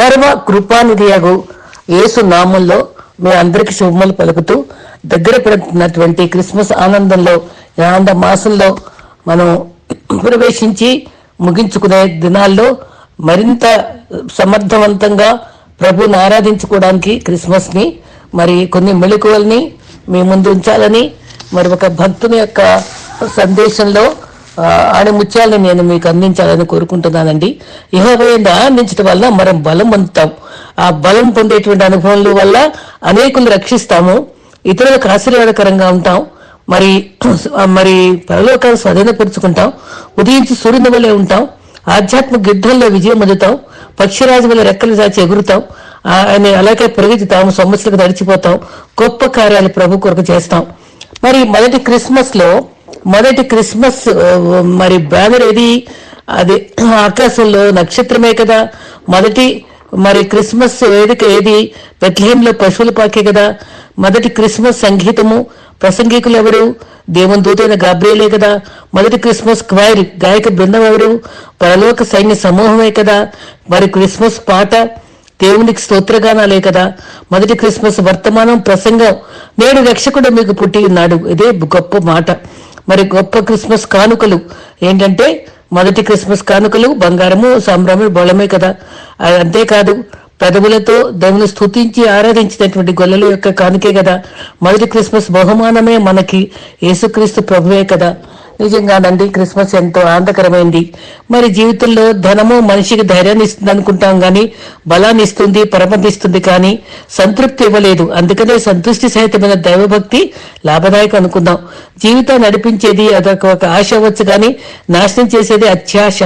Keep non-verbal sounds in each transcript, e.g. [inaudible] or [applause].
సర్వ కృపానిధియగు యేసు నామంలో మీ అందరికి శుభములు పలుకుతూ దగ్గర పడుతున్నటువంటి క్రిస్మస్ ఆనందంలో ఆనంద మాసంలో మనం ప్రవేశించి ముగించుకునే దినాల్లో మరింత సమర్థవంతంగా ప్రభుని ఆరాధించుకోవడానికి క్రిస్మస్ని మరి కొన్ని మెళుకువల్ని మీ ముందు ఉంచాలని మరి ఒక భక్తుని యొక్క సందేశంలో అనే ముత్యాలను నేను మీకు అందించాలని కోరుకుంటున్నానండి. ఇహోబయంగా అందించడం వల్ల మనం బలం పొందుతాం. ఆ బలం పొందేటువంటి అనుభవాల వల్ల అనేకులు రక్షిస్తాము. ఇతరులకు ఆశీర్వాదకరంగా ఉంటాం. మరి మరి పరలోకాలు స్వాధీనపరుచుకుంటాం. ఉదయించి సూర్యుని వల్లే ఉంటాం. ఆధ్యాత్మిక యుద్ధంలో విజయం అందుతాం పక్షిరాజు వల్ల రెక్కలు దాచి ఎగురుతాం. ఆయన అలాగే పరిగెత్తుతాం సమస్యలకు నడిచిపోతాం. గొప్ప కార్యాలు ప్రభు కొరకు చేస్తాం. మరి మొదటి క్రిస్మస్లో మొదటి క్రిస్మస్ మరి బ్యానర్ ఏది? అది ఆకాశంలో నక్షత్రమే కదా. మొదటి మరి క్రిస్మస్ వేదిక ఏది? బెత్లహేంలో పశువుల పాకే కదా. మొదటి క్రిస్మస్ సంగీతము ప్రసంగికులు ఎవరు? దేవుని దూతైన గాబ్రియలే కదా. మొదటి క్రిస్మస్ క్వైర్ గాయక బృందం ఎవరు? పరలోక సైన్య సమూహమే కదా. మరి క్రిస్మస్ పాట దేవునికి స్తోత్రగానాలే కదా. మొదటి క్రిస్మస్ వర్తమానం ప్రసంగం. నేడు రక్షకుడు మీకు పుట్టి ఉన్నాడు. ఇదే గొప్ప మాట. మరి గొప్ప క్రిస్మస్ కానుకలు. ఏంటంటే మొదటి క్రిస్మస్ కానుకలు బంగారము సంభ్రమ బలమే కదా. అది అంతేకాదు పెదవులతో దేవుని స్తుతించి ఆరాధించినటువంటి గొల్లల యొక్క కానుకే కదా. మొదటి క్రిస్మస్ బహుమానమే మనకి యేసుక్రీస్తు ప్రభువే కదా. నిజంగానండి క్రిస్మస్ ఎంతో ఆనందకరమైంది. మరి జీవితంలో ధనము మనిషికి ధైర్యాన్ని ఇస్తుంది అనుకుంటాం గాని బలాన్ని ఇస్తుంది పరమతిస్తుంది కానీ సంతృప్తి ఇవ్వలేదు. అందుకనే సంతృష్టి సహితమైన దైవభక్తి లాభదాయకం అనుకుందాం. జీవితాన్ని నడిపించేది అదొక ఒక ఆశ అవ్వచ్చు కానీ నాశనం చేసేది అత్యాశ.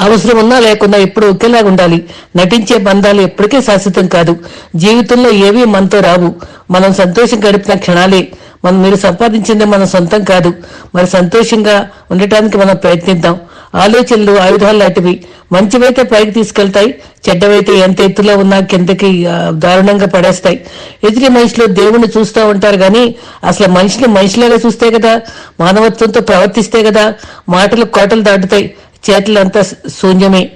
అవసరం ఉన్నా లేకున్నా ఎప్పుడు ఒకేలాగా ఉండాలి. నటించే బంధాలు ఎప్పటికీ శాశ్వతం కాదు. జీవితంలో ఏవి మనతో రావు. మనం సంతోషం గడిపిన క్షణాలే. మనం మీరు సంపాదించింది మన సొంతం కాదు. మరి సంతోషంగా ఉండటానికి మనం ప్రయత్నిద్దాం. ఆలోచనలు ఆయుధాలు లాంటివి మంచివైతే పైకి తీసుకెళ్తాయి చెడ్డవైతే ఎంత ఎత్తులో ఉన్నా కిందకి దారుణంగా పడేస్తాయి. ఎదుటి మనిషిలో దేవుణ్ణి చూస్తూ ఉంటారు కానీ అసలు మనిషిని మనిషిలాగా చూస్తే కదా మానవత్వంతో ప్రవర్తిస్తే కదా మాటలు కోటలు దాటుతాయి చేతులంతా శూన్యమే.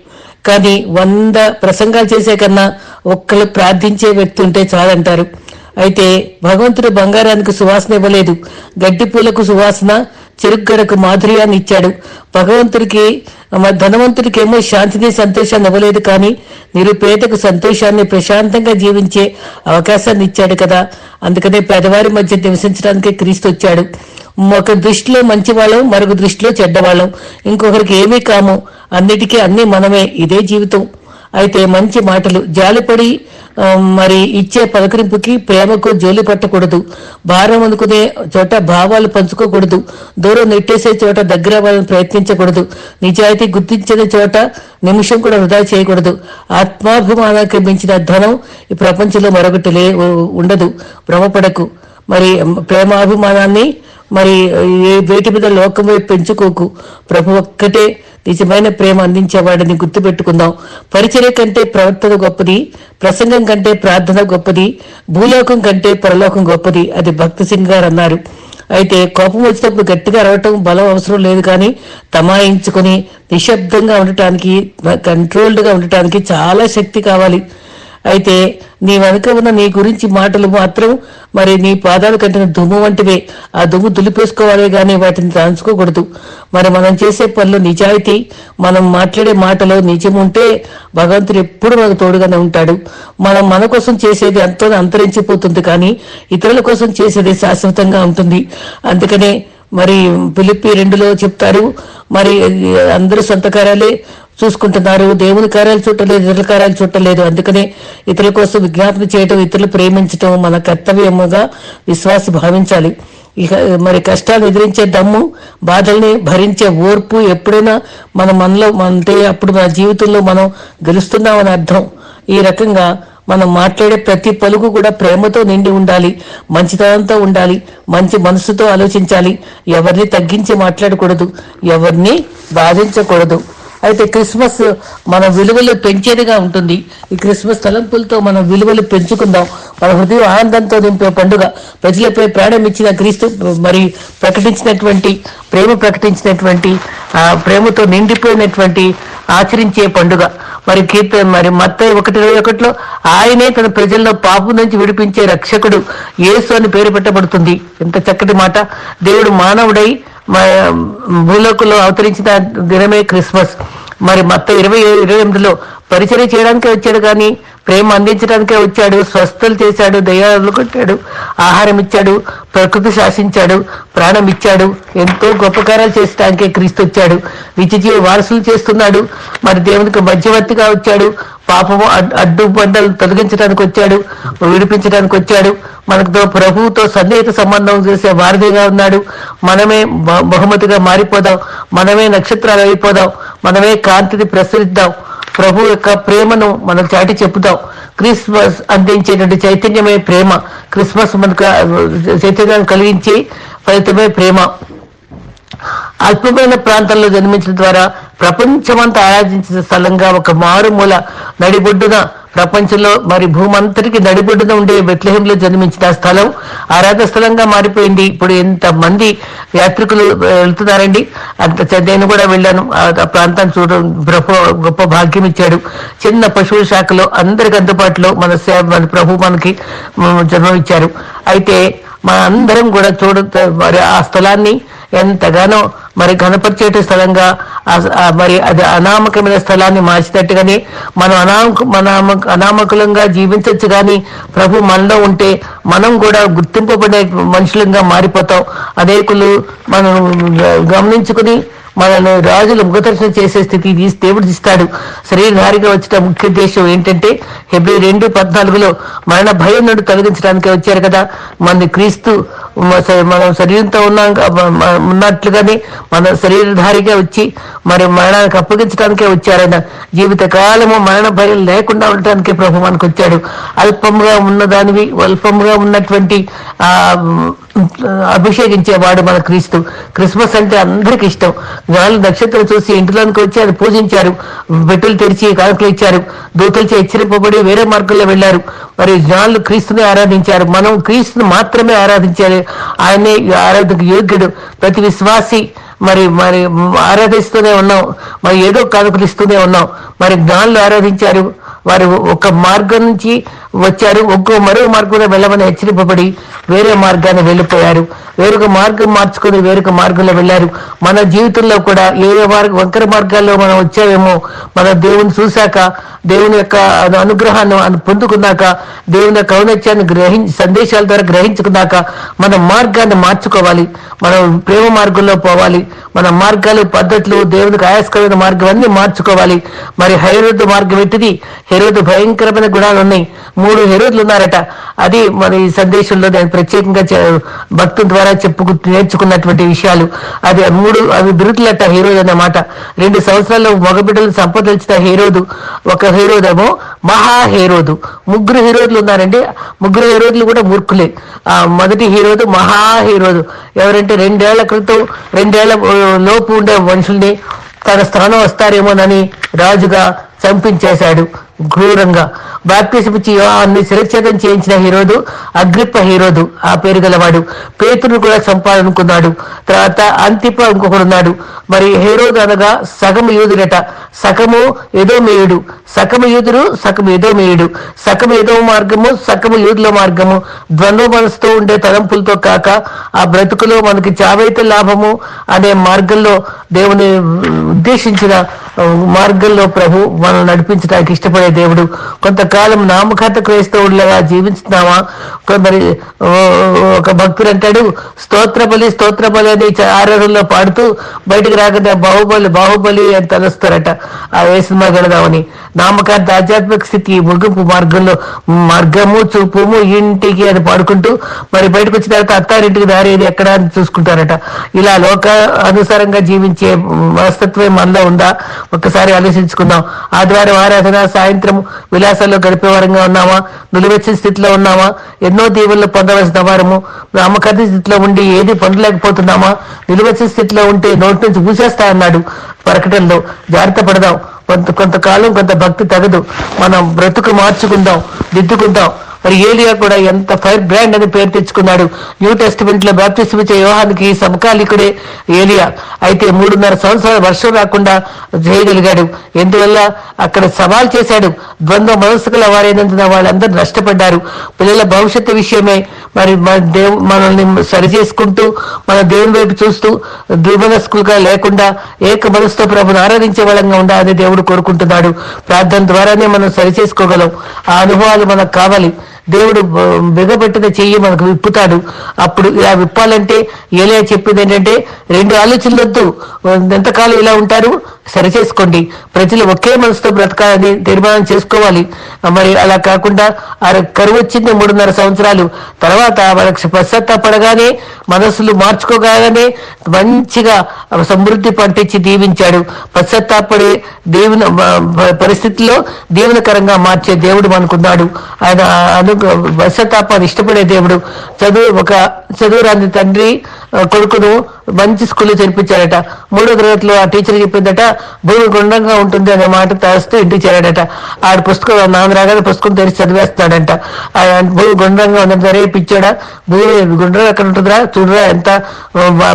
కానీ వంద ప్రసంగాలు చేసే కన్నా ఒక్కరు ప్రార్థించే వ్యక్తి ఉంటే చాలంటారు. అయితే భగవంతుడు బంగారానికి సువాసన ఇవ్వలేదు. గడ్డి పూలకు సువాసన చెరుగ్గడకు మాధుర్యాన్ని ఇచ్చాడు. భగవంతుడికి ధనవంతుడికి ఏమో శాంతిని సంతోషాన్ని ఇవ్వలేదు కానీ నిరుపేదకు సంతోషాన్ని ప్రశాంతంగా జీవించే అవకాశాన్ని ఇచ్చాడు కదా. అందుకనే పేదవారి మధ్య నివసించడానికి క్రీస్తు వచ్చాడు. ఒక దృష్టిలో మంచివాళ్ళం మరొక దృష్టిలో చెడ్డవాళ్ళం. ఇంకొకరికి ఏమీ కాము అన్నిటికీ అన్ని మనమే ఇదే జీవితం. అయితే మంచి మాటలు జాలిపడి మరి ఇచ్చే పలకరింపుకి ప్రేమకు జోలి పట్టకూడదు. భారం అనుకునే చోట భావాలు పంచుకోకూడదు. దూరం నెట్టేసే చోట దగ్గర వాళ్ళని ప్రయత్నించకూడదు. నిజాయితీ గుర్తించిన చోట నిమిషం కూడా వృధా చేయకూడదు. ఆత్మాభిమానానికి మించిన ధనం ఈ ప్రపంచంలో మరొకటి లే ఉండదు. భ్రమపడకు. మరి ప్రేమాభిమానాన్ని మరి ఏ వేటి మీద లోకమే పెంచుకోకు. ప్రభు ఒక్కటే నిజమైన ప్రేమ అందించేవాడిని గుర్తుపెట్టుకుందాం. పరిచర్య కంటే ప్రవర్తన గొప్పది ప్రసంగం కంటే ప్రార్థన గొప్పది భూలోకం కంటే పరలోకం గొప్పది అది భక్తి సింగ్ గారు అన్నారు. అయితే కోపం వచ్చినప్పుడు గట్టిగా అరవటం బలం అవసరం లేదు కానీ తమాయించుకొని నిశ్శబ్దంగా ఉండటానికి కంట్రోల్డ్గా ఉండటానికి చాలా శక్తి కావాలి. అయితే నీ వెనుక ఉన్న నీ గురించి మాటలు మాత్రం మరి నీ పాదాలు కంటిన దుమ్ము వంటివే. ఆ దుమ్ము దులిపేసుకోవాలే గాని వాటిని దాంచుకోకూడదు. మరి మనం చేసే పనులు నిజాయితీ. మనం మాట్లాడే మాటలో నిజం ఉంటే భగవంతుడు ఎప్పుడు మనకు తోడుగానే ఉంటాడు. మనం మన కోసం చేసేది ఎంతో అంతరించిపోతుంది కానీ ఇతరుల కోసం చేసేది శాశ్వతంగా ఉంటుంది. అందుకనే మరి పిలిపి రెండులో చెప్తారు మరి అందరూ సొంత కార్యాలే చూసుకుంటున్నారు. దేవుని కార్యాలు చూడలేదు ఇతరుల కార్యాలు చూడలేదు. అందుకనే ఇతరుల కోసం విజ్ఞాపన చేయటం ఇతరులు ప్రేమించటం మన కర్తవ్యముగా విశ్వాసం భావించాలి. ఇక మరి కష్టాలు ఎదిరించే దమ్ము బాధల్ని భరించే ఓర్పు ఎప్పుడైనా మన మనలో అంటే అప్పుడు మన జీవితంలో మనం గెలుస్తున్నామని అర్థం. ఈ రకంగా మనం మాట్లాడే ప్రతి పలుకు కూడా ప్రేమతో నిండి ఉండాలి మంచితనంతో ఉండాలి మంచి మనసుతో ఆలోచించాలి. ఎవరిని తగ్గించి మాట్లాడకూడదు ఎవరిని బాధించకూడదు. అయితే క్రిస్మస్ మన విలువలు పెంచేదిగా ఉంటుంది. ఈ క్రిస్మస్ తలంపులతో మనం విలువలు పెంచుకుందాం. మన హృదయం ఆనందంతో నింపే పండుగ. ప్రజలపై ప్రాణం ఇచ్చిన క్రీస్తు మరి ప్రకటించినటువంటి ప్రేమ ప్రకటించినటువంటి ఆ ప్రేమతో నిండిపోయినటువంటి ఆచరించే పండుగ. మరి కీర్తన మరి మత్త ఒకటి ఇరవై ఒకటిలో ఆయనే తన ప్రజల్లో పాపం నుంచి విడిపించే రక్షకుడు. యేసు అని పేరు పెట్టబడుతుంది. ఎంత చక్కటి మాట. దేవుడు మానవుడై భూలోకంలో అవతరించిన దినమే క్రిస్మస్. మరి మొత్తం ఇరవై ఇరవై ఎనిమిదిలో పరిచయం చేయడానికే వచ్చాడు కానీ ప్రేమ అందించడానికే వచ్చాడు స్వస్థలు చేశాడు దయాలు కొట్టాడు ఆహారం ఇచ్చాడు ప్రకృతి శాసించాడు ప్రాణం ఇచ్చాడు ఎంతో గొప్ప కార్యాలు చేసడానికే క్రీస్తు వచ్చాడు. నిత్యజీవ వారసులు చేస్తున్నాడు. మరి దేవునికి మధ్యవర్తిగా వచ్చాడు. పాపము అడ్డు బండలు తొలగించడానికి వచ్చాడు విడిపించడానికి వచ్చాడు. మనతో ప్రభువుతో సన్నిహిత సంబంధం చేసే వారధిగా ఉన్నాడు. మనమే బహుమతిగా మారిపోదాం. మనమే నక్షత్రాలు అయిపోదాం. మనమే కాంతిని ప్రసరిద్దాం. ప్రభు యొక్క ప్రేమను మనం చాటి చెప్పుదాం. క్రిస్మస్ అందించేటువంటి చైతన్యమే ప్రేమ. క్రిస్మస్ మనకు చైతన్యం చైతన్యాన్ని ఫలితమే ప్రేమ. అల్పమైన ప్రాంతాల్లో జన్మించడం ద్వారా ప్రపంచమంతా ఆరాధించిన స్థలంగా ఒక మారుమూల నడిబొడ్డున ప్రపంచంలో మరి భూమంతటికి నడిబొడ్డున ఉండే బెత్లహేంలో జన్మించిన ఆ స్థలం ఆరాధ స్థలంగా మారిపోయింది. ఇప్పుడు ఎంత మంది యాత్రికులు వెళ్తున్నారండి? అంత నేను కూడా వెళ్ళాను. ఆ ప్రాంతాన్ని చూడడం ప్రభు గొప్ప భాగ్యం ఇచ్చాడు. చిన్న పశువుల శాఖలో అందరికి అందుబాటులో మన సేవ మన ప్రభు మనకి జన్మ ఇచ్చారు. అయితే మన అందరం కూడా చూడ మరి ఆ స్థలాన్ని ఎంతగానో మరి ఘనపరిచేట స్థలంగా మరి అది అనామకమైన స్థలాన్ని మార్చినట్టుగానే మనం అనామక మన అనామకులంగా జీవించవచ్చు కానీ ప్రభు మనలో ఉంటే మనం కూడా గుర్తింపబడే మనుషులంగా మారిపోతాం. అనేకులు మనం గమనించుకుని మనల్ని రాజులు ముఖదర్శనం చేసే స్థితి దేవుడు ఇస్తాడు. శరీరధారిగా వచ్చిన ముఖ్య ఉద్దేశం ఏంటంటే ఫిబ్రవరి రెండు పద్నాలుగులో మరణ భయం నుండి తొలగించడానికి వచ్చారు కదా. మన క్రీస్తు మనం శరీరంతో ఉన్నాం ఉన్నట్లుగానే మన శరీరధారిగా వచ్చి మరి మరణానికి అప్పగించడానికే వచ్చారాయన జీవితకాలము మరణ భయం లేకుండా ఉండటానికే ప్రభు మనకు వచ్చాడు. అల్పంగా ఉన్నదానివి అల్పంగా ఉన్నటువంటి ఆ అభిషేకించేవాడు మన క్రీస్తు. క్రిస్మస్ అంటే అందరికి ఇష్టం. వాళ్ళు నక్షత్రం చూసి ఇంటిలోనికి వచ్చి అది పూజించారు. బెట్టులు తెరిచి కానుకలు ఇచ్చారు. దూతలచే హెచ్చరింపబడి వేరే మార్గంలో వెళ్ళారు. మరి జ్ఞానులు క్రీస్తుని ఆరాధించారు. మనం క్రీస్తుని మాత్రమే ఆరాధించాలి. ఆయనే ఆరాధకు యోగ్యుడు. ప్రతి విశ్వాసి మరి మరి ఆరాధిస్తూనే ఉన్నాం. మరి ఏదో కానుకలు ఉన్నాం. మరి జ్ఞానులు ఆరాధించారు. వారు ఒక మార్గం నుంచి వచ్చారు. ఒక్కో మరో మార్గంలో వెళ్ళమని హెచ్చరింపబడి వేరే మార్గాన్ని వెళ్ళిపోయారు. వేరొక మార్గం మార్చుకుని వేరొక మార్గంలో వెళ్ళారు. మన జీవితంలో కూడా ఏ మార్గం మార్గ వంకర మార్గాల్లో మనం వచ్చామేమో మన దేవుని చూశాక దేవుని యొక్క అనుగ్రహాన్ని పొందుకున్నాక దేవుని యొక్క ఔనత్యాన్ని గ్రహించి సందేశాల ద్వారా గ్రహించుకున్నాక మన మార్గాన్ని మార్చుకోవాలి. మనం ప్రేమ మార్గంలో పోవాలి. మన మార్గాలు పద్ధతులు దేవునికి ఆయాస్కరమైన మార్గం అన్ని మార్చుకోవాలి. మరి హైరో드 మార్గం ఎట్టిది హెరోదు భయంకరమైన గుణాలు ఉన్నాయి. మూడు హెరోదులు ఉన్నారట. అది మరి ఈ సందేశంలో నేను ప్రత్యేకంగా భక్తుల ద్వారా చెప్పుకు నేర్చుకున్నటువంటి విషయాలు. అది మూడు అవి బిరుకులట హీరోదు అన్నమాట రెండు సంవత్సరాల్లో మగబిడ్డలు సంపదలిచిన హీరోదు. ఒక హీరోదేమో మహా హీరోదు. ముగ్గురు హీరోలు ఉన్నారండి. ముగ్గురు హీరోలు కూడా మూర్ఖులే. ఆ మొదటి హీరోదు మహా హీరోదు. ఎవరంటే రెండేళ్ళ క్రితం రెండేళ్ళ లోపు ఉండే మనుషుల్ని తన స్థానం వస్తారేమోనని రాజుగా చంపించేశాడు. ఘోరంగా. బాప్తిసం ఇచ్చి యోహాన్ని శిరచ్ఛేదం చేయించిన హీరోదు అగ్రిప్ప హీరోదు ఆ పేరు గలవాడు. పేతును కూడా చంపాలనుకున్నాడు తర్వాత అంతిప ఇంకొకడున్నాడు. మరి హీరోదు అనగా సగము యూదుడట సగము ఎదోమేయుడు సకము యూదురు సకము ఎదోమేయుడు. సకము ఎదో మార్గము సకము యూదుల మార్గము. ద్వంద్వ మనసుతో ఉండే తలంపులతో కాక ఆ బ్రతుకులో మనకి చావైతే లాభము అనే మార్గంలో దేవుని ఉద్దేశించిన మార్గంలో ప్రభు మనం నడిపించడానికి ఇష్టపడే దేవుడు. కొంతకాలం నామకత క్రైస్తవుడిగా జీవించుతున్నామా? మరి ఒక భక్తుడు అంటాడు స్తోత్ర బలి స్తోత్ర బలి అని చ- ఆరాధనలో పాడుతూ బయటకు రాకుండా బాహుబలి బాహుబలి అని తలుస్తారట. ఆ ఏ సినిమా గడదామని నామకార్థ ఆధ్యాత్మిక స్థితి ముగింపు మార్గంలో మార్గము చూపుము ఇంటికి అని పాడుకుంటూ మరి బయటకు వచ్చిన తర్వాత అత్తారింటికి దారి ఏది ఎక్కడ అని చూసుకుంటారట. ఇలా లోక అనుసారంగా జీవించే మనస్తత్వం మనలో ఉందా? ఒక్కసారి ఆలోచించుకుందాం. ఆదివారం ఆరాధన సాయంత్రం విలాసాల్లో గడిపే వారంగా ఉన్నామా? నిలువెచ్చిన స్థితిలో ఉన్నామా? ఎన్నో దీవుల్లో పొందవలసిన వారము? నామకార్థ స్థితిలో ఉండి ఏది పొందలేకపోతున్నామా? నిలువెచ్చిన స్థితిలో ఉంటే నోటి నుంచి పూసేస్తా అన్నాడు ప్రకటనలో జాగ్రత్త పడదాం. కొంత కొంతకాలం కొంత భక్తి తగదు. మనం బ్రతుకు మార్చుకుందాం దిద్దుకుందాం. మరి ఏలియా కూడా ఎంత ఫైర్ బ్రాండ్ అని పేరు తెచ్చుకున్నాడు. న్యూ టెస్టిమెంట్లో బాప్తిస్మ ఇచ్చే వ్యూహానికి సమకాలికుడే ఏలియా. అయితే మూడున్నర సంవత్సరాలు వర్షం రాకుండా చేయగలిగాడు ఎందువల్ల? అక్కడ సవాల్ చేశాడు. ద్వంద్వ మనస్సుకుల వారైనందున వాళ్ళందరూ నష్టపడ్డారు. పిల్లల భవిష్యత్తు విషయమే మరి మన దేవు మనల్ని సరి చేసుకుంటూ మన దేవుని వైపు చూస్తూ ద్విమనస్కులుగా లేకుండా ఏక మనసుతో ప్రభుని ఆరాధించే వాళ్ళంగా ఉండాలని దేవుడు కోరుకుంటున్నాడు. ప్రార్థన ద్వారానే మనం సరి చేసుకోగలం. ఆ అనుభవాలు మనకు కావాలి. దేవుడు బ- బిగబెట్టిన చెయ్యి మనకు విప్పుతాడు. అప్పుడు ఇలా విప్పాలంటే ఏలియా చెప్పేది ఏంటంటే రెండు ఆలోచనలు వద్దు ఎంతకాలం ఇలా ఉంటారు? సరి చేసుకోండి ప్రజలు ఒకే మనసుతో బ్రతకాలని తీర్మానం చేసుకోవాలి. మరి అలా కాకుండా ఆ కరువు వచ్చింది మూడున్నర సంవత్సరాలు. తర్వాత వాళ్ళకి పశ్చాత్తాపడగానే మనసులు మార్చుకోగానే మంచిగా సమృద్ధి పంటించి దీవించాడు. పశ్చాత్తాపడే దేవుని పరిస్థితిలో దీవనకరంగా మార్చే దేవుడు మనకున్నాడు. ఆయన అను పశ్చాత్తాపాన్ని ఇష్టపడే దేవుడు. చదువు ఒక చదువురాని తండ్రి కొడుకును మంచి స్కూల్లో చేర్పించాడట. మూడో తరగతిలో ఆ టీచర్ చెప్పిందట భూమి గుండ్రంగా ఉంటుంది అనే మాట తేస్తూ ఇంటికి చేరాడట. ఆడ పుస్తకం నాన్న రాగానే పుస్తకం తెరిచి చదివేస్తున్నాడంట. భూమి గుండ్రంగా ఉందని సరే పిచ్చాడా? భూమి గుండ్రం ఎక్కడ ఉంటుందిరా? చూడరా ఎంత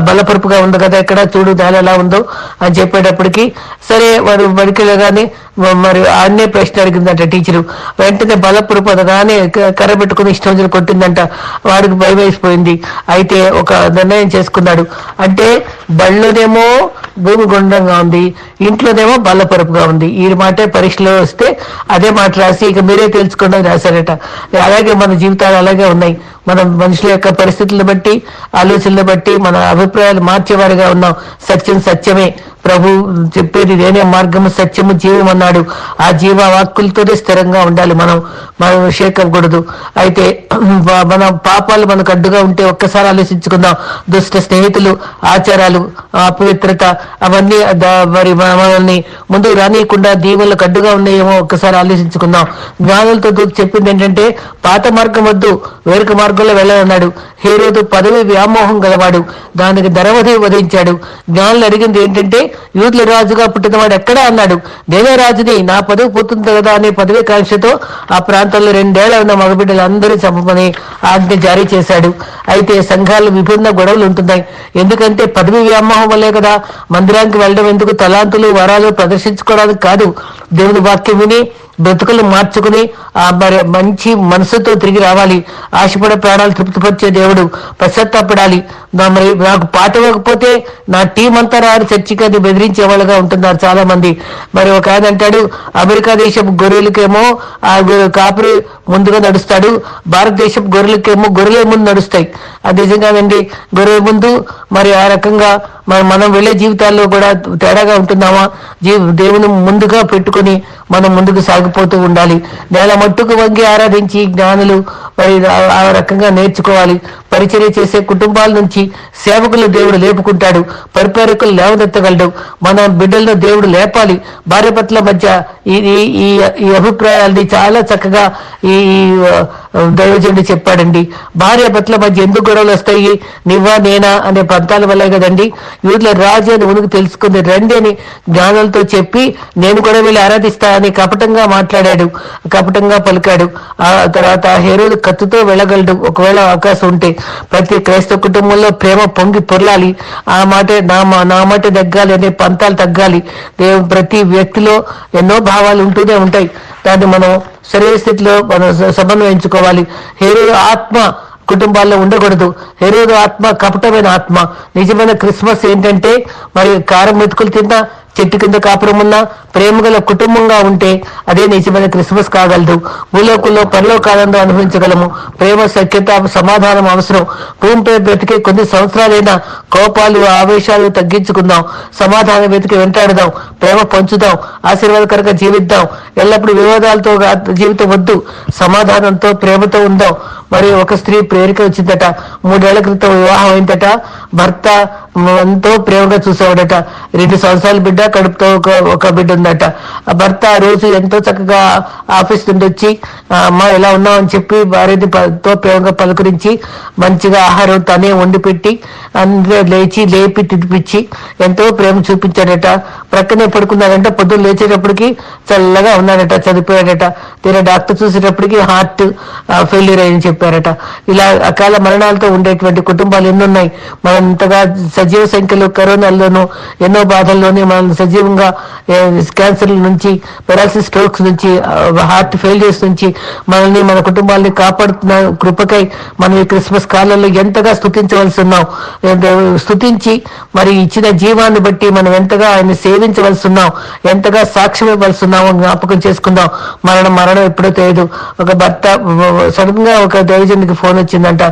బలపరుపుగా ఉంది కదా ఎక్కడ? చూడు దాని ఎలా ఉందో అని చెప్పేటప్పటికి సరే వాడు బడికి వెళ్ళగానే మరి ఆడనే ప్రశ్న అడిగిందంట టీచరు. వెంటనే బలపరుపు పొందగానే కర్ర పెట్టుకుని ఇష్టం వచ్చిన కొట్టిందంట. వాడికి భయం వేసిపోయింది. అయితే ఒక నిర్ణయం చేసుకున్నాడు. అంటే బళ్ళోనేమో భూమి గుండంగా ఉంది ఇంట్లోనేమో బల్లపరుపుగా ఉంది. ఈ మాటే పరీక్షలో వస్తే అదే మాట రాసి ఇక మీరే తెలుసుకోండి రాశారట. అలాగే మన జీవితాలు అలాగే ఉన్నాయి. మనం మనుషుల యొక్క పరిస్థితులను బట్టి ఆలోచనలు బట్టి మన అభిప్రాయాలు మార్చేవారిగా ఉన్నాం. సత్యం సత్యమే. ప్రభు చెప్పేది నేనే మార్గము సత్యము జీవం అన్నాడు. ఆ జీవ వాక్కులతోనే స్థిరంగా ఉండాలి మనం. మనం షేక్ అవ్వకూడదు అయితే [clears throat] మన పాపాలు మనకు అడ్డుగా ఉంటే ఒక్కసారి ఆలోచించుకుందాం. దుష్ట స్నేహితులు ఆచారాలు అపవిత్రత అవన్నీ మరి మనల్ని ముందుకు రానియకుండా దీవులకు అడ్డుగా ఉన్నాయేమో ఒక్కసారి ఆలోచించుకుందాం. జ్ఞానులతో చెప్పింది ఏంటంటే పాత మార్గం వద్దు వేరొక మార్గంలో వెళ్ళనన్నాడు. హేరోదు పదవి వ్యామోహం గలవాడు. దానికి ధరవధి వధించాడు. జ్ఞానులు అడిగింది ఏంటంటే యూదుల రాజుగా పుట్టినవాడు ఎక్కడా అన్నాడు. నేనే రాజుని నా పదవి పోతుంది కదా అనే పదవి కాంక్షతో ఆ ప్రాంతంలో రెండేళ్ళ ఉన్న మగబిడ్డలు అందరూ చంపమని ఆజ్ఞ జారీ చేశాడు. అయితే సంఘాలు విభిన్న గొడవలు ఉంటున్నాయి. ఎందుకంటే పదవి వ్యామోహం వల్లే కదా మందిరానికి వెళ్ళడం ఎందుకు తలాంతులు వరాలు ప్రదర్శించుకోవడానికి కాదు. దేవుని వాక్యం విని బ్రతుకులు మార్చుకుని ఆ మరి మంచి మనసుతో తిరిగి రావాలి. ఆశపడే ప్రాణాలు తృప్తిపరిచే దేవుడు పశ్చాత్తాపడాలి నా మరి నాకు పాట ఇవ్వకపోతే నా టీం అంతా రాని చర్చికి అది బెదిరించే వాళ్ళుగా ఉంటున్నారు చాలా మంది మరి ఒక ఆయన అంటాడు అమెరికా దేశపు గొర్రెలకేమో ఆ గొర్రె- కాపరి ముందుగా నడుస్తాడు భారతదేశపు గొర్రెలకేమో గొర్రెలే ముందు నడుస్తాయి. అది నిజంగానండి. గొర్రెల ముందు మరి ఆ రకంగా మరి మనం వెళ్ళే జీవితాల్లో కూడా తేడాగా ఉంటున్నామా? జీ దేవుని ముందుగా పెట్టుకొని మనం ముందుకు సాగిపోతూ ఉండాలి. నేల మట్టుకు వంగి ఆరాధించి జ్ఞానులు మరి ఆ- ఆ రకంగా నేర్చుకోవాలి. పరిచర్య చేసే కుటుంబాల నుంచి సేవకులను దేవుడు లేపుకుంటాడు పరిపాలకులు లేవనెత్తగలడు. మన బిడ్డలను దేవుడు లేపాలి. భార్య పట్ల మధ్య ఈ ఈ- ఈ అభిప్రాయాల్ని చాలా చక్కగా ఈ దైవజనుడు చెప్పాడండి భార్య పట్ల మధ్య ఎందుకు గొడవలు వస్తాయి? నువ్వా నేనా అనే పంతాల వల్లే కదండి. యూదుల రాజు అని ఉనికి తెలుసుకుంది రండి అని జ్ఞానాలతో చెప్పి నేను కూడా వెళ్ళి ఆరాధిస్తా అని కపటంగా మాట్లాడాడు. కపటంగా పలికాడు. ఆ తర్వాత హేరోడు కత్తుతో వెళ్ళగలడు. ఒకవేళ అవకాశం ఉంటే ప్రతి క్రైస్తవ కుటుంబంలో ప్రేమ పొంగి పొరలాలి. ఆ మాట నా మా- నా మాట తగ్గాలి అనే పంతాలు తగ్గాలి. ప్రతి వ్యక్తిలో ఎన్నో భావాలు ఉంటూనే ఉంటాయి. దాన్ని మనం శరీర స్థితిలో మనం సంబంధం ఎంచుకోవాలి. హేరోడు ఆత్మ కుటుంబాల్లో ఉండకూడదు. హెరోదు ఆత్మ కపటమైన ఆత్మ. నిజమైన క్రిస్మస్ ఏంటంటే మరి కారం మెతుకులు తిన్నా చెట్టు కింద కాపురం ఉన్న ప్రేమ గల కుటుంబంగా ఉంటే అదే నిజమైన క్రిస్మస్ కాగలదు. భూలోకంలో పరలోకాలంలో అనుభవించగలము. ప్రేమ సఖ్యత సమాధానం అవసరం. భూమిపై బ్రతికే కొన్ని సంవత్సరాలైనా కోపాలు ఆవేశాలు తగ్గించుకుందాం. సమాధానం వెతికి వెంటాడదాం. ప్రేమ పంచుదాం. ఆశీర్వాదకరంగా జీవిద్దాం. ఎల్లప్పుడూ వివాదాలతో జీవితం వద్దు. సమాధానంతో ప్రేమతో ఉందాం. మరి ఒక స్త్రీ ప్రేరిక వచ్చిందట. మూడేళ్ళ క్రితం వివాహం అయిందట భర్త ఎంతో ప్రేమగా చూసేవాడట. రెండు సంవత్సరాల బిడ్డ కడుపుతో ఒక ఒక బిడ్డ ఉందట. ఆ భర్త ఆ రోజు ఎంతో చక్కగా ఆఫీస్ నుండి వచ్చి అమ్మ అమ్మా ఎలా ఉన్నావు? అని చెప్పి భార్యని తో ప్రేమగా పలకరించి మంచిగా ఆహారం తనే వండి పెట్టి అందరూ లేచి లేపి తినిపించి ఎంతో ప్రేమ చూపించాడట. ప్రక్కనే పడుకున్నాడంట పొద్దున్న లేచేటప్పటికి చల్లగా ఉన్నాడట చనిపోయాడట. తీరా డాక్టర్ చూసేటప్పటికి హార్ట్ ఫెయిల్యూర్ అయ్యని చెప్పారట. ఇలా అకాల మరణాలతో ఉండేటువంటి కుటుంబాలు ఎన్నున్నాయి. మనం ఇంతగా సజీవ సంఖ్యలో కరోనాల్లోనూ ఎన్నో బాధల్లోనే మనం సజీవంగా క్యాన్సర్ నుంచి పెరాలసిస్ స్ట్రోక్స్ నుంచి హార్ట్ ఫెయిల్యూర్స్ నుంచి మనల్ని మన కుటుంబాలని కాపాడుతున్న కృపకై మనం ఈ క్రిస్మస్ కాలంలో ఎంతగా స్థుతించవలసి ఉన్నాం. స్థుతించి మరి ఇచ్చిన జీవాన్ని బట్టి మనం ఎంతగా ఆయన సేవ ఉన్నాం ఎంతగా సాక్ష్యం ఇవ్వాల్సి ఉన్నామో జ్ఞాపకం చేసుకుందాం. మరణం మరణం ఎప్పుడో తెలియదు. ఒక భర్త సడన్గా ఒక దైవజనుడికి ఫోన్ వచ్చిందంట.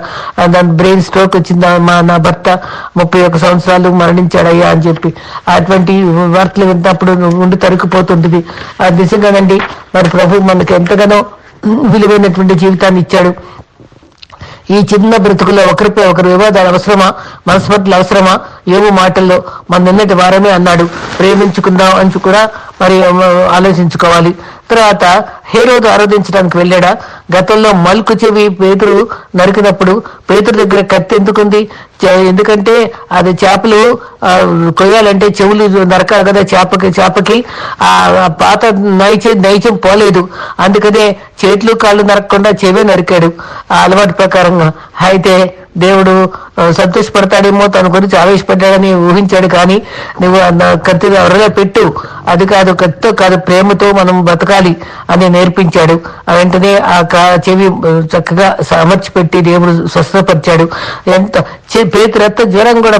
దాని బ్రెయిన్ స్ట్రోక్ వచ్చింది? మా నా భర్త ముప్పై ఒక సంవత్సరాలు మరణించాడయ్యా అని చెప్పి. అటువంటి వార్తలు వింటప్పుడు ఉండి తరుకుపోతుంటుంది అది నిజంగానండి మరి ప్రభు మనకి ఎంతగానో విలువైనటువంటి జీవితాన్ని ఇచ్చాడు. ఈ చిన్న బ్రతుకులో ఒకరిపై ఒకరు వివాదాలు అవసరమా? మనస్పర్ధలు అవసరమా? ఏవో మాటల్లో మన నిన్నటి వారమే అన్నాడు. ప్రేమించుకుందాం అని కూడా మరి ఆలోచించుకోవాలి. తర్వాత హేరోదు ఆరాధించడానికి వెళ్ళాడా? గతంలో మల్కు చెవి పేతురు నరికినప్పుడు పేతురు దగ్గర కత్తి ఎందుకుంది? చే- ఎందుకంటే అది చేపలు కొయ్యాలంటే చెవులు నరకాలి కదా చేపకి చేపకి. ఆ పాత నైచే నైచం పోలేదు. అందుకనే చేతులు కాళ్ళు నరకకుండా చెవే నరికాడు. ఆ అలవాటు ప్రకారంగా. అయితే దేవుడు సంతోషపడతాడేమో తన గురించి ఆవేశపడ్డాడని ఊహించాడు కానీ నువ్వు కత్తి ఎవరిలో పెట్టు. అది కాదు కత్తితో కాదు ప్రేమతో మనం బతకాలి అని నేర్పించాడు. ఆ వెంటనే ఆ కా- చెవి చక్కగా అమర్చి పెట్టి దేవుడు స్వస్థపరిచాడు. ఎంత చి- పేతురత్త జ్వరం కూడా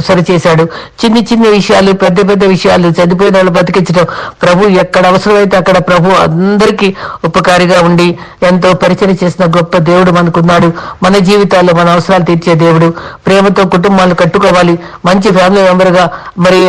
సరిచేశాడు. చిన్ని చిన్ని విషయాలు పెద్ద పెద్ద విషయాలు చనిపోయిన వాళ్ళు బతికించడం ప్రభు ఎక్కడ అవసరమైతే అక్కడ ప్రభు అందరికీ ఉపకారిగా ఉండి ఎంతో పరిచయం చేసిన గొప్ప దేవుడు మనకున్నాడు. మన జీవితాల్లో మన అవసరాలు తీర్చే దేవుడు. ప్రేమతో కుటుంబాలు కట్టుకోవాలి. మంచి ఫ్యామిలీ మెంబర్గా మరి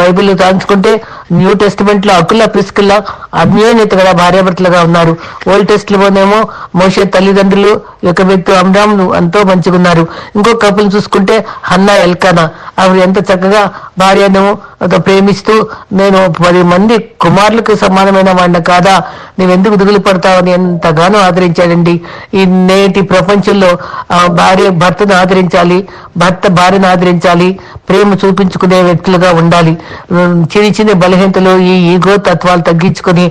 బైబిల్ తాంచుకుంటే న్యూ టెస్ట్మెంట్లో అకుల్లా ప్రిస్కిల్లా అన్యోన్యతగా భార్యాభర్తలుగా ఉన్నారు. ఓల్డ్ టెస్ట్ లోనేమో మోషే తల్లిదండ్రులు యొక్క వ్యక్తి అమ్రామ్ ఎంతో మంచిగా ఉన్నారు ఇంకో కపుల్ చూసుకుంటే హన్నా ఎల్కానా. ఆవిడ ఎంత చక్కగా భార్యను ఒక ప్రేమిస్తూ నేను పది మంది కుమారులకు సమానమైన వాడిన కాదా? నువ్వెందుకు దిగులు పడతావని ఎంతగానో ఆదరించాడండి. ఈ నేటి ప్రపంచంలో భార్య భర్తను ఆదరించాలి భర్త భార్యను ఆదరించాలి. ప్రేమ చూపించుకునే వ్యక్తులుగా ఉండాలి. చిన్న చిన్న బలహీనతలు ఈ ఈగో తత్వాలు తగ్గించుకొని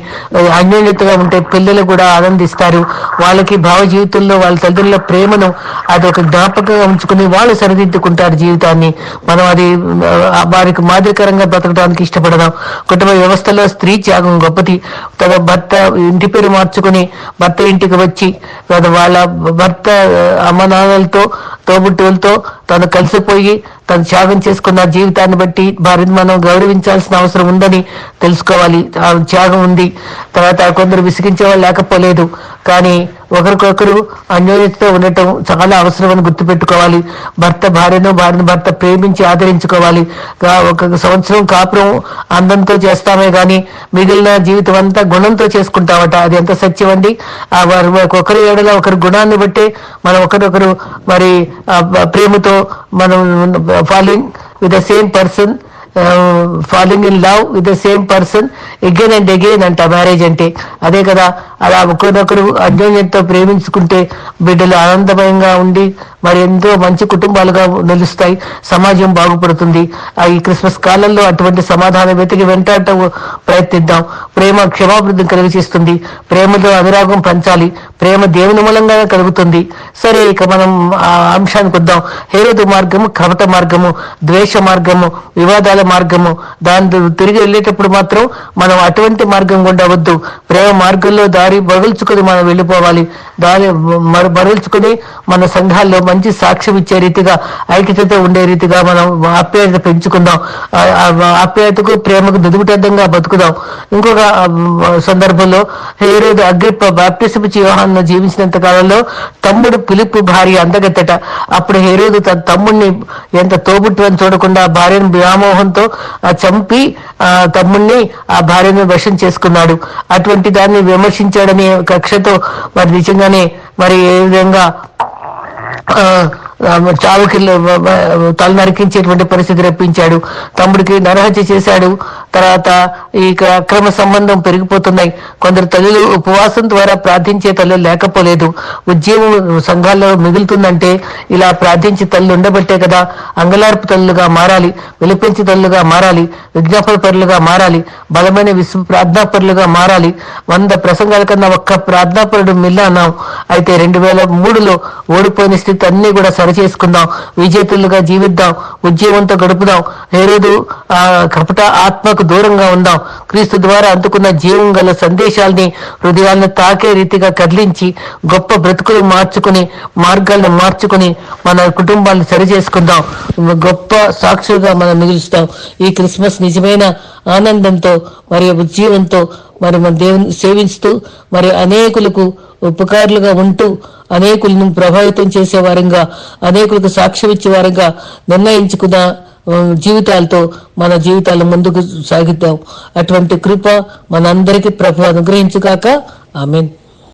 అన్యోన్యతగా ఉంటే పిల్లలు కూడా ఆనందిస్తారు. వాళ్ళకి భావ జీవితంలో వాళ్ళ తల్లిదండ్రుల ప్రేమను అది ఒక జ్ఞాపకంగా ఉంచుకుని వాళ్ళు సరిదిద్దుకుంటారు జీవితాన్ని. మనం అది వారికి మాదిరికరంగా బ్రతకడానికి ఇష్టపడదాం. కుటుంబ వ్యవస్థలో స్త్రీ త్యాగం గొప్పది. తన భర్త ఇంటి పేరు మార్చుకుని భర్త ఇంటికి వచ్చి వాళ్ళ భర్త అమ్మ నాన్నలతో తోబుట్టువులతో తను కలిసిపోయి తను త్యాగం చేసుకున్న జీవితాన్ని బట్టి వారిని మనం గౌరవించాల్సిన అవసరం ఉందని తెలుసుకోవాలి. ఆ త్యాగం ఉంది. తర్వాత కొందరు విసిగించే వాళ్ళు లేకపోలేదు. కానీ ఒకరికొకరు అన్యోన్యతతో ఉండటం చాలా అవసరమని గుర్తుపెట్టుకోవాలి. భర్త భార్యను భార్యను భర్త ప్రేమించి ఆదరించుకోవాలి. ఒక సంవత్సరం కాపురం అందంతో చేస్తామే గాని మిగిలిన జీవితం అంతా గుణంతో చేసుకుంటామట అది ఎంత సత్యం అండి ఆ వారు ఒకరి ఏడల ఒకరి గుణాన్ని బట్టే మనం ఒకరొకరు మరి ప్రేమతో మనం following with the same person following in love with the same person again and again అంట మ్యారేజ్ అంటే. అదే కదా అలా ఒకరినొకరు అన్యోన్యంతో ప్రేమించుకుంటే బిడ్డలు ఆనందమయంగా ఉండి మరి ఎంతో మంచి కుటుంబాలుగా నిలుస్తాయి. సమాజం బాగుపడుతుంది. ఆ ఈ క్రిస్మస్ కాలంలో అటువంటి సమాధానం వెతికి వెంటాడటం ప్రయత్నిద్దాం. ప్రేమ క్షమాభివృద్ధి కలిగచేస్తుంది ప్రేమలో అనురాగం పంచాలి. ప్రేమ దేవుని మూలంగానే కలుగుతుంది. సరే ఇక మనం ఆ అంశానికి వద్దాం. హేరదు మార్గము కపట మార్గము ద్వేష మార్గము వివాదాల మార్గము. దాని తిరిగి వెళ్ళేటప్పుడు మాత్రం మనం అటువంటి మార్గం గుండా వద్దు. ప్రేమ మార్గంలో దారి బరుల్చుకుని మనం వెళ్ళిపోవాలి. దారి బరుల్చుకుని మన సంఘాల్లో మంచి సాక్ష్యం ఇచ్చే రీతిగా ఐక్యతతో ఉండే రీతిగా మనం ఆప్యాయత పెంచుకుందాం. ఆప్యాయతకు ప్రేమకు దిదుగుటద్దంగా బతుకుదాం. ఇంకొక సందర్భంలో హేరోదు అగ్రిప్ప బాప్టిసపు యోహాను జీవించినంత కాలంలో తమ్ముడు పిలుపు భార్య అందగత్తట. అప్పుడు హేరోదు తన తమ్ముడిని ఎంత తోబుట్టు అని చూడకుండా భార్యను వ్యామోహంతో చంపి ఆ తమ్ముణ్ణి ఆ భార్యను వశం చేసుకున్నాడు. అటువంటి దాన్ని విమర్శించాడనే కక్షతో మరి నిజంగానే మరి ఏ విధంగా ఆ, ఆ, చావుకి తల నరికించేటువంటి పరిస్థితి రప్పించాడు. తమ్ముడికి నరహత్య చేశాడు. తర్వాత ఈ అక్రమ సంబంధం పెరిగిపోతున్నాయి. కొందరు తల్లులు ఉపవాసం ద్వారా ప్రార్థించే తల్లులు లేకపోలేదు. ఉద్యమం సంఘాల్లో మిగులుతుందంటే ఇలా ప్రార్థించి తల్లు ఉండబట్టే కదా అంగలార్పు తల్లుగా మారాలి విలిపించి తల్లుగా మారాలి విజ్ఞాపన పరులుగా మారాలి బలమైన విశ్వ ప్రార్థనాపరులుగా మారాలి. వంద ప్రసంగాల కన్నా ఒక్క ప్రార్థనాపరుడు మిల్లా అన్నాం అయితే రెండు వేల మూడులో ఓడిపోయిన స్థితి అన్ని కూడా సరిచేసుకుందాం. విజేతలుగా జీవిద్దాం. ఉద్యమంతో గడుపుదాం. హేరోదు ఆ కపట ఆత్మకు దూరంగా ఉందాం. క్రీస్తు ద్వారా అందుకున్న జీవం గల సందేశాల్ని హృదయాలను తాకే రీతిగా కదిలించి గొప్ప బ్రతుకులు మార్చుకుని మార్గాలను మార్చుకుని మన కుటుంబాలను సరిచేసుకుందాం. గొప్ప సాక్షులుగా మనం మిగులుస్తాం. ఈ క్రిస్మస్ నిజమైన ఆనందంతో మరియు ఉజ్జీవంతో మరి మన దేవుని సేవిస్తూ మరి అనేకులకు ఉపకారులుగా ఉంటూ అనేకులను ప్రభావితం చేసే వారంగా అనేకులకు సాక్ష్యం ఇచ్చే వారంగా నిర్ణయించుకున్న జీవితాలతో మన జీవితాలు ముందుకు సాగిద్దాం. అటువంటి కృప మనందరికీ ప్రభు అనుగ్రహించుగాక. ఆమెన్.